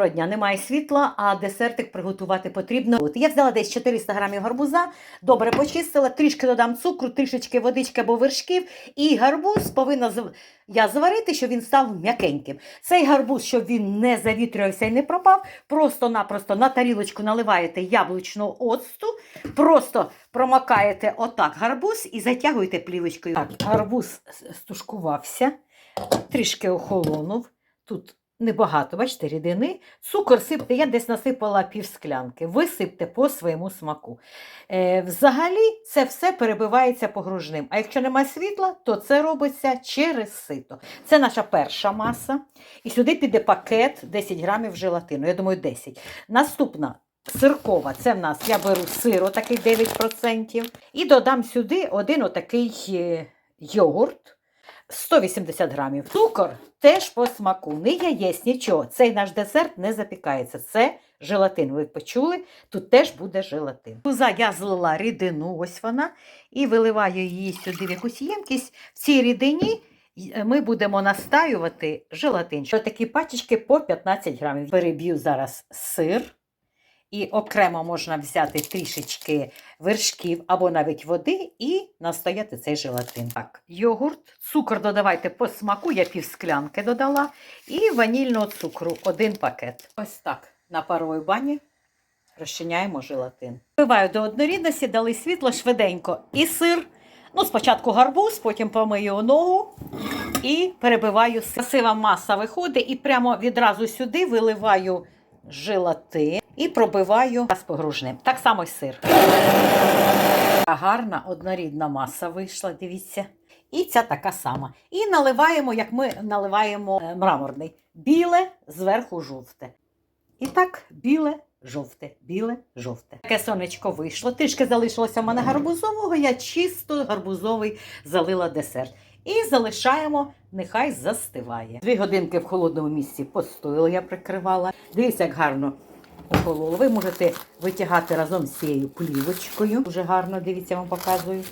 Доброго дня, немає світла, а десертик приготувати потрібно. От я взяла десь 400 грамів гарбуза, добре почистила, трішки додам цукру, трішечки водички або вершків, і гарбуз повинна я зварити, щоб він став м'якеньким. Цей гарбуз, щоб він не завітрювався і не пропав, просто-напросто на тарілочку наливаєте яблучного оцту, просто промакаєте отак гарбуз і затягуєте плівочкою. Так, гарбуз стушкувався, трішки охолонув. Тут небагато, бачите, рідини. Цукор сипте, я десь насипала пів склянки. Висипте по своєму смаку. Е, взагалі це все перебивається погружним. А якщо немає світла, то це робиться через сито. Це наша перша маса. І сюди піде пакет 10 грамів желатину. Я думаю, 10. Наступна. Сиркова, це в нас я беру сир, отакий 9%. І додам сюди один отакий е, йогурт 180 грамів. Цукор теж по смаку. Не яєць, нічого. Цей наш десерт не запікається. Це желатин. Ви почули? Тут теж буде желатин. Туза я злила рідину, ось вона, і виливаю її сюди в якусь ємкість. В цій рідині ми будемо настаювати желатин. Що такі пачечки по 15 грамів. Переб'ю зараз сир. І окремо можна взяти трішечки вершків або навіть води і настояти цей желатин. Так, йогурт, цукор додавайте по смаку, я пів склянки додала, і ванільного цукру один пакет. Ось так на паровій бані розчиняємо желатин. Вбиваю до однорідності, дали світло швиденько і сир. Ну, спочатку гарбуз, потім помию ногу і перебиваю сир. Красива маса виходить, і прямо відразу сюди виливаю желатин і пробиваю з погружним. Так само й сир. Гарна однорідна маса вийшла, дивіться. І ця така сама. І наливаємо, як ми наливаємо е, мраморний. Біле, зверху жовте. І так, біле, жовте, біле, жовте. Таке сонечко вийшло. Трішки залишилося в мене гарбузового, я чисто гарбузовий залила десерт. І залишаємо, нехай застиває. Дві годинки в холодному місці постояла, я прикривала. Дивіться, як гарно охололо. Ви можете витягати разом з цією плівочкою. Дуже гарно, дивіться, вам показую.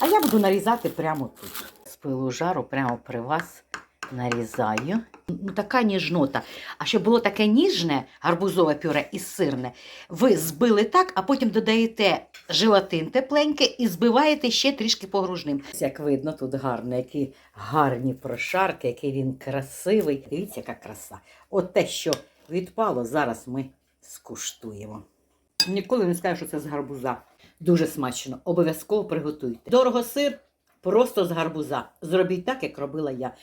А я буду нарізати прямо тут. З пилу жару прямо при вас нарізаю. Ну, така ніжнота. А щоб було таке ніжне гарбузове пюре і сирне, ви збили так, а потім додаєте желатин тепленький і збиваєте ще трішки погружним. Як видно, тут гарно, які гарні прошарки, який він красивий. Дивіться, яка краса. От те, що відпало, зараз ми скуштуємо. Ніколи не скажу, що це з гарбуза. Дуже смачно. Обов'язково приготуйте. Дорого сир просто з гарбуза. Зробіть так, як робила я.